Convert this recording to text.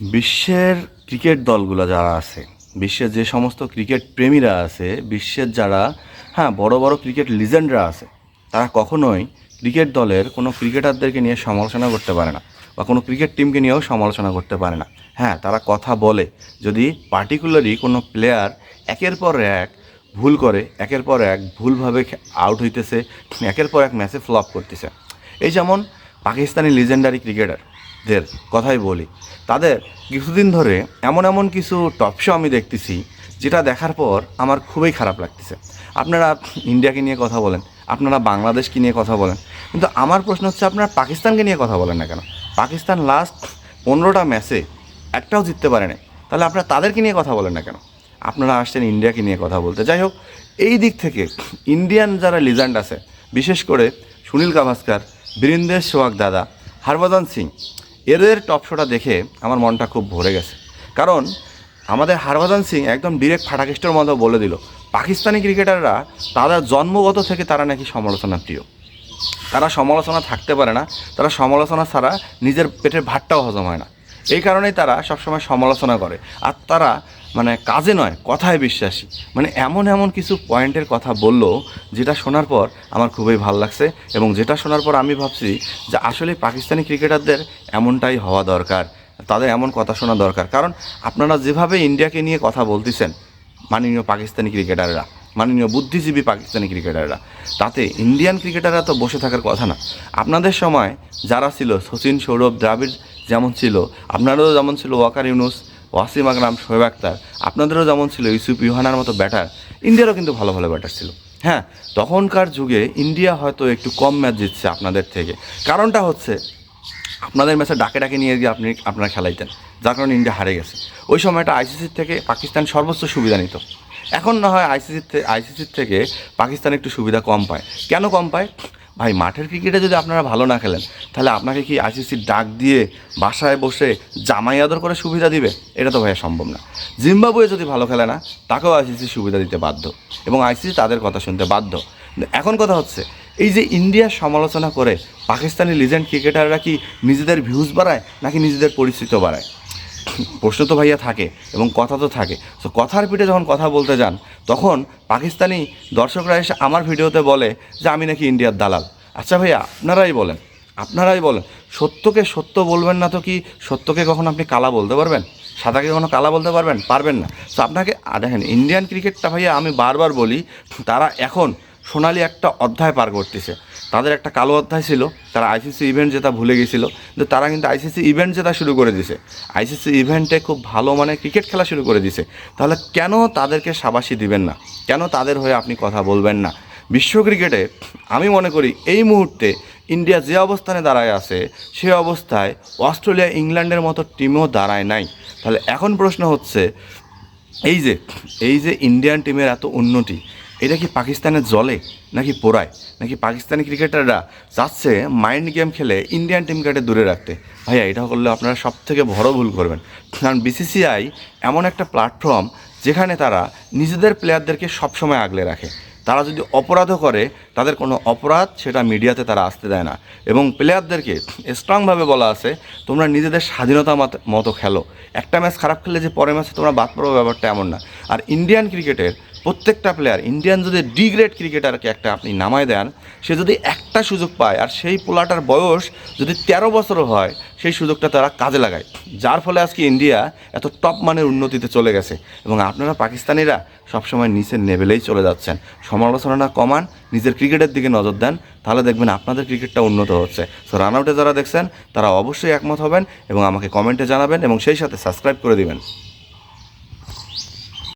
বিশ্বের ক্রিকেট দলগুলো যারা আছে, বিশ্বের যে সমস্ত ক্রিকেট প্রেমীরা আছে, বিশ্বের যারা হ্যাঁ বড় বড় ক্রিকেট লিজেন্ডরা আছে, তারা কখনোই ক্রিকেট দলের কোনো ক্রিকেটারদেরকে নিয়ে সমালোচনা করতে পারে না বা কোনো ক্রিকেট টিমকে নিয়েও সমালোচনা করতে পারে না। হ্যাঁ তারা কথা বলে, যদি পার্টিকুলারলি কোনো প্লেয়ার একের পর এক ভুল করে, একের পর এক ভুলভাবে আউট হইতেছে, একের পর এক ম্যাচে ফ্লপ করতেছে। এই যেমন পাকিস্তানি লিজেন্ডারি ক্রিকেটারদের কথাই বলি। তাদের কিছুদিন ধরে এমন এমন কিছু টপ শো আমি দেখতেছি, যেটা দেখার পর আমার খুবই খারাপ লাগতেছে। আপনারা ইন্ডিয়াকে নিয়ে কথা বলেন, আপনারা বাংলাদেশকে নিয়ে কথা বলেন, কিন্তু আমার প্রশ্ন হচ্ছে আপনারা পাকিস্তানকে নিয়ে কথা বলেন না কেন? পাকিস্তান লাস্ট পনেরোটা ম্যাচে একটাও জিততে পারে না তাহলে আপনারা তাদেরকে নিয়ে কথা বলেন না কেন? আপনারা আসছেন ইন্ডিয়াকে নিয়ে কথা বলতে। যাই হোক, এই দিক থেকে ইন্ডিয়ান যারা লিজেন্ড আছে, বিশেষ করে সুনীল গাভাস্কার, বীরেন্দ্র সোহাগ দাদা, হরভজন সিং এদের টপ শোটা দেখে আমার মনটা খুব ভরে গেছে। কারণ আমাদের হরভজন সিং একদম ডিরেক্ট ফাটাকেস্টের মতো বলে দিল, পাকিস্তানি ক্রিকেটাররা তাদের জন্মগত থেকে তারা নাকি সমালোচনা প্রিয়। তারা সমালোচনা থাকতে পারে না, তারা সমালোচনা ছাড়া নিজের পেটের ভাতটাও হজম হয় না। এই কারণেই তারা সবসময় সমালোচনা করে। আর তারা মানে কাজে নয়, কথায় বিশ্বাসী। মানে এমন এমন কিছু পয়েন্টের কথা বলল, যেটা শোনার পর আমার খুবই ভালো লাগছে এবং যেটা শোনার পর আমি ভাবছি যে আসলে পাকিস্তানি ক্রিকেটারদের এমনটাই হওয়া দরকার, তাদের এমন কথা শোনা দরকার। কারণ আপনারা যেভাবে ইন্ডিয়াকে নিয়ে কথা বলতেছেন, মাননীয় পাকিস্তানি ক্রিকেটাররা, মাননীয় বুদ্ধিজীবী পাকিস্তানি ক্রিকেটাররা, তাতে ইন্ডিয়ান ক্রিকেটাররা তো বসে থাকার কথা না। আপনাদের সময় যারা ছিল সচিন, সৌরভ, দ্রাবিড় যেমন ছিল, আপনাদেরও যেমন ছিল ওয়াকার ইউনুস, ওয়াসিম আকরাম, শোয়েব আক্তার আপনাদেরও যেমন ছিল ইউসুফ ইউহানার মতো ব্যাটার, ইন্ডিয়ারও কিন্তু ভালো ভালো ব্যাটার ছিল। হ্যাঁ তখনকার যুগে ইন্ডিয়া হয়তো একটু কম ম্যাচ জিতছে আপনাদের থেকে। কারণটা হচ্ছে, আপনাদের ম্যাচে ডাকে ডাকে নিয়ে গিয়ে আপনি আপনারা খেলাইতেন, যার কারণে ইন্ডিয়া হারে গেছে। ওই সময়টা আইসিসির থেকে পাকিস্তান সর্বোচ্চ সুবিধা নিত। এখন না হয় আইসিসির আইসিসির থেকে পাকিস্তান একটু সুবিধা কম পায়। কেন কম পায়? ভাই, মাঠের ক্রিকেটে যদি আপনারা ভালো না খেলেন, তাহলে আপনাকে কি আইসিসির ডাক দিয়ে বাসায় বসে জামাই আদর করে সুবিধা দিবে? এটা তো ভাইয়া সম্ভব না। জিম্বাবুয়ে যদি ভালো খেলে না, তাকেও আইসিসি সুবিধা দিতে বাধ্য। এবং আইসিসি তাদের কথা শুনতে বাধ্য। এখন কথা হচ্ছে, এই যে ইন্ডিয়ার সমালোচনা করে পাকিস্তানি লিজেন্ড ক্রিকেটাররা কি নিজেদের ভিউজ বাড়ায়, নাকি নিজেদের পরিচিত বাড়ায়? প্রশ্ন তো ভাইয়া থাকে, এবং কথা তো থাকে। তো কথার পিঠে যখন কথা বলতে যান তখন পাকিস্তানি দর্শকরা এসে আমার ভিডিওতে বলে যে আমি নাকি ইন্ডিয়ার দালাল। আচ্ছা ভাইয়া, আপনারাই বলেন। আপনারাই বলেন। সত্যকে সত্য বলবেন না তো কি সত্যকে কখনো আপনি কালা বলতে পারবেন? সাদাকে কখনো কালা বলতে পারবেন? পারবেন না। তো আপনাকে দেখেন ইন্ডিয়ান ক্রিকেটটা ভাইয়া আমি বারবার বলি, তারা এখন সোনালি একটা অধ্যায় পার করতেছে। তাদের একটা কালো অধ্যায় ছিল, তারা আইসিসি ইভেন্ট জেতা ভুলে গেছিল, কিন্তু তারা কিন্তু আইসিসি ইভেন্ট জেতা শুরু করে দিছে। আইসিসি ইভেন্টে খুব ভালো মানে ক্রিকেট খেলা শুরু করে দিছে। তাহলে কেন তাদেরকে সাবাসী দিবেন না? কেন তাদের হয়ে আপনি কথা বলবেন না? বিশ্ব ক্রিকেটে আমি মনে করি এই মুহূর্তে ইন্ডিয়া যে অবস্থানে দাঁড়ায় আছে, সে অবস্থায় অস্ট্রেলিয়া, ইংল্যান্ডের মতো টিমও দাঁড়ায় নাই। তাহলে এখন প্রশ্ন হচ্ছে, এই যে এই যে ইন্ডিয়ান টিমের এত উন্নতি এটা কি পাকিস্তানের জলে নাকি পোড়ায়? নাকি পাকিস্তানি ক্রিকেটাররা চাচ্ছে মাইন্ড গেম খেলে ইন্ডিয়ান টিমকে দূরে রাখতে? ভাইয়া, এটা করলে আপনারা সব থেকে বড় ভুল করবেন। কারণ বিসিসিআই এমন একটা প্ল্যাটফর্ম যেখানে তারা নিজেদের প্লেয়ারদেরকে সবসময় আগলে রাখে। তারা যদি অপরাধও করে, তাদের কোনো অপরাধ সেটা মিডিয়াতে তারা আসতে দেয় না। এবং প্লেয়ারদেরকে স্ট্রংভাবে বলা আছে, তোমরা নিজেদের স্বাধীনতা মতো খেলো। একটা ম্যাচ খারাপ খেললে যে পরের ম্যাচে তোমরা বাদ পড়ো ব্যাপারটা এমন না। আর ইন্ডিয়ান ক্রিকেটের প্রত্যেকটা প্লেয়ার ইন্ডিয়ান যদি ডি গ্রেড ক্রিকেটারকে একটা আপনি নামায় দেন, সে যদি একটা সুযোগ পায়, আর সেই পোলাটার বয়স যদি তেরো বছরও হয়, সেই সুযোগটা তারা কাজে লাগায়। যার ফলে আজকে ইন্ডিয়া এত টপ মানের উন্নতিতে চলে গেছে। এবং আপনারা পাকিস্তানিরা সবসময় নিচের লেভেলেই চলে যাচ্ছেন। সমালোচনাটা কমান, নিজের ক্রিকেটের দিকে নজর দেন, তাহলে দেখবেন আপনাদের ক্রিকেটটা উন্নত হচ্ছে। সো রান আউটে যারা দেখছেন, তারা অবশ্যই একমত হবেন এবং আমাকে কমেন্টে জানাবেন এবং সেই সাথে সাবস্ক্রাইব করে দিবেন।